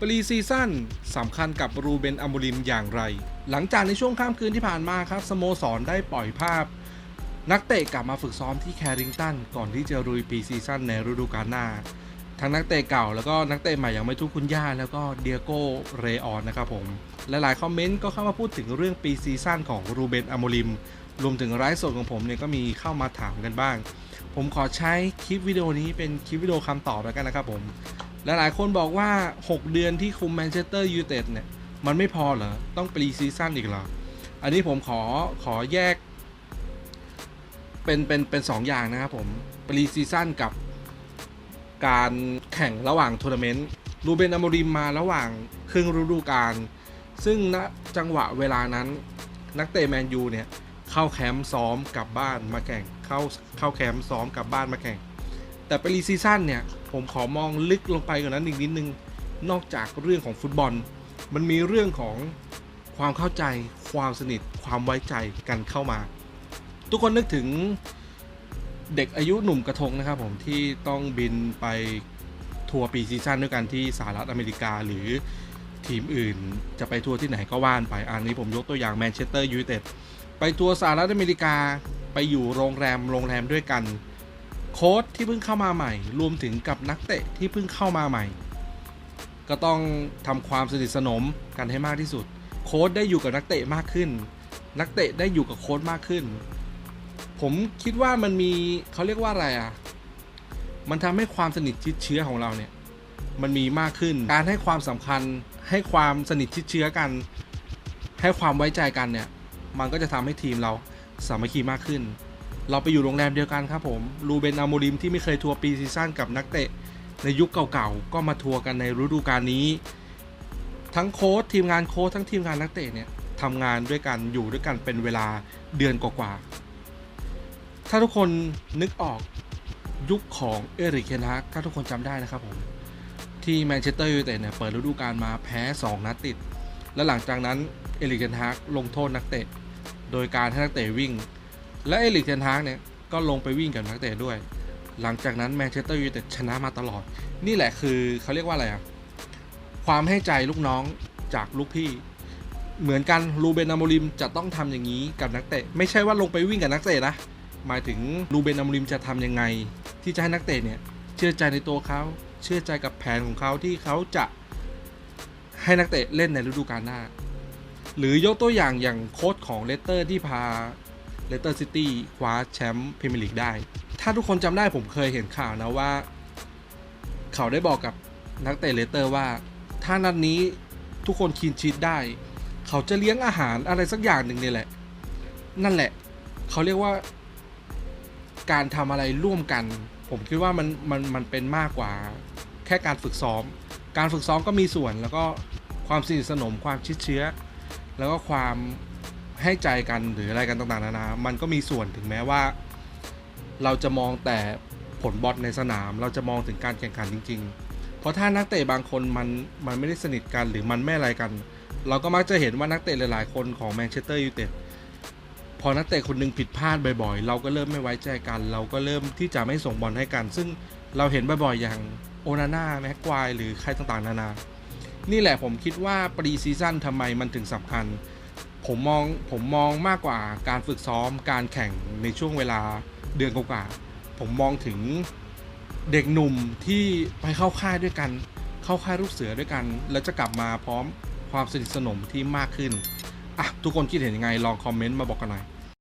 ปรีซีซั่นสำคัญกับรูเบนอมูริมอย่างไร หลังจากในช่วงข้ามคืนที่ผ่านมาครับสโมสรได้ปล่อยภาพ นักเตะกลับมาฝึกซ้อมที่แคริงตันก่อนที่จะรุยปรีซีซั่นในฤดูกาลหน้า ทั้งนักเตะเก่าแล้วก็นักเตะใหม่อย่างไม่ทุกคุณย่า แล้วก็เดียโก้เรออนนะครับผมหลายๆคอมเมนต์ก็เข้ามาพูดถึงเรื่องปีซีซั่นของรูเบนอโมริมรวมถึงไลฟ์สดของผมเนี่ยก็มีเข้ามาถามกันบ้าง ผมขอใช้คลิปวิดีโอนี้เป็นคลิปวิดีโอคำตอบแล้วกันนะครับผม หลายๆคนบอกว่า 6 เดือนที่คุมแมนเชสเตอร์ยูไนเต็ดเนี่ย มันไม่พอเหรอ ต้องปรีซีซั่นอีกเหรอ อันนี้ผมขอขอแยก เป็นเป็นเป็นสองอย่างนะครับผมปรีซีซั่นกับการแข่งระหว่างทัวร์นาเมนต์รูเบนอโมริมมาระหว่างครึ่งฤดูกาลซึ่งณจังหวะเวลานั้นนักเตะแมนยูเนี่ย เข้าแคมป์ซ้อมกลับบ้านมาแข่งเข้าเข้าแคมป์ซ้อมกลับบ้านมาแข่ง แต่ปรีซีซั่นเนี่ย ผมขอมองลึกลงไปกว่านั้นอีกนิดนึง นอกจากเรื่องของฟุตบอล มันมีเรื่องของความเข้าใจ ความสนิท ความไว้ใจกันเข้ามา ทุกคนนึกถึงเด็กอายุหนุ่มกระทงนะครับผมที่ต้องบินไปทัวร์ปีซีซั่นด้วยกันที่สหรัฐอเมริกาหรือทีมอื่น จะไปทัวร์ที่ไหนก็ว่านไปอันนี้ผมยกตัวอย่างแมนเชสเตอร์ยูไนเต็ดไปทัวร์สหรัฐอเมริกาไปอยู่โรงแรมโรงแรมด้วยกัน โค้ชที่เพิ่งเข้ามาใหม่ รวมถึงกับนักเตะที่เพิ่งเข้ามาใหม่ ก็ต้องทำความสนิทสนมกันให้มากที่สุด โค้ชได้อยู่กับนักเตะมากขึ้น นักเตะได้อยู่กับโค้ชมากขึ้น ผมคิดว่ามันมีเขาเรียกว่าอะไรอะมันทำให้ความสนิทชิดเชื้อของเราเนี่ย มันมีมากขึ้น การให้ความสำคัญ ให้ความสนิทชิดเชื้อกัน ให้ความไว้ใจกันเนี่ย มันก็จะทำให้ทีมเราสามัคคีมากขึ้น เราไปอยู่โรงแรมเดียวกันครับผมรูเบนอาโมริมที่ไม่เคยทัวร์ปีซีซั่นกับนักเตะ ในยุคเก่าๆ ก็มาทัวร์กันในฤดูกาลนี้ ทั้งโค้ชทีมงานโค้ชทั้งทีมงานนักเตะเนี่ยทำงานด้วยกันอยู่ด้วยกันเป็นเวลาเดือนกว่าๆถ้าทุกคนนึกออกยุคของเอริกเคนฮากถ้าทุกคนจำได้นะครับผมที่แมนเชสเตอร์ยูไนเต็ดเนี่ยเปิดฤดูกาลมาแพ้ 2 นัดติด และหลังจากนั้นเอริกเคนฮากลงโทษนักเตะ โดยการให้นักเตะวิ่ง และเอริกเทนฮากเนี่ยก็ลงไปวิ่งกับนักเตะด้วย หลังจากนั้นแมนเชสเตอร์ยูไนเต็ดชนะมาตลอด นี่แหละคือเขาเรียกว่าอะไรอะความให้ใจลูกน้องจากลูกพี่ เหมือนกันรูเบนอโมริมจะต้องทำอย่างนี้กับนักเตะ ไม่ใช่ว่าลงไปวิ่งกับนักเตะนะ หมายถึงรูเบนอโมริมจะทำยังไง ที่จะให้นักเตะเนี่ยเชื่อใจในตัวเขา เชื่อใจกับแผนของเขาที่เขาจะให้นักเตะเล่นในฤดูกาลหน้า หรือยกตัวอย่างอย่างโค้ชของเลสเตอร์ที่พา เลสเตอร์ซิตี้คว้าแชมป์พรีเมียร์ลีกได้ ถ้าทุกคนจำได้ผมเคยเห็นข่าวนะว่า เขาได้บอกกับนักเตะเลสเตอร์ว่า ถ้านัดนี้ทุกคนคีนชีตได้ เขาจะเลี้ยงอาหารอะไรสักอย่างหนึ่งนี่แหละ นั่นแหละ เขาเรียกว่า การทำอะไรร่วมกัน ผมคิดว่ามันมันมันเป็นมากกว่า แค่การฝึกซ้อม การฝึกซ้อมก็มีส่วนแล้วก็ความสนิทสนมความชิดเชื้อ แล้วก็ความ ให้ใจกันหรืออะไรกันต่างๆนานา มันก็มีส่วนถึงแม้ว่า เราจะมองแต่ผลบอลในสนาม เราจะมองถึงการแข่งขันจริง ๆ เพราะถ้านักเตะบางคนมันมันไม่ได้สนิทกันหรือมันไม่อะไรกัน เราก็มักจะเห็นว่านักเตะหลายๆ คนของแมนเชสเตอร์ยูไนเต็ดพอนักเตะคนหนึงผิดพลาดบ่อยๆ เราก็เริ่มไม่ไว้ใจกัน เราก็เริ่มที่จะไม่ส่งบอลให้กัน ซึ่งเราเห็นบ่อยๆ อย่างโอนาน่าแม็กควายหรือใครต่างๆ นานา นี่แหละผมคิดว่าปรีซีซั่นทำไมมันถึงสำคัญ ผมมองผมมองมากกว่าการฝึกซ้อมการแข่งในช่วงเวลาเดือนกว่าผมมองถึงเด็กหนุ่มที่ไปเข้าค่ายด้วยกัน เข้าค่ายลูกเสือด้วยกัน แล้วจะกลับมาพร้อมความสนิทสนมที่มากขึ้นอะทุกคนคิดเห็นยังไงลองคอมเมนต์มาบอกกันหน่อย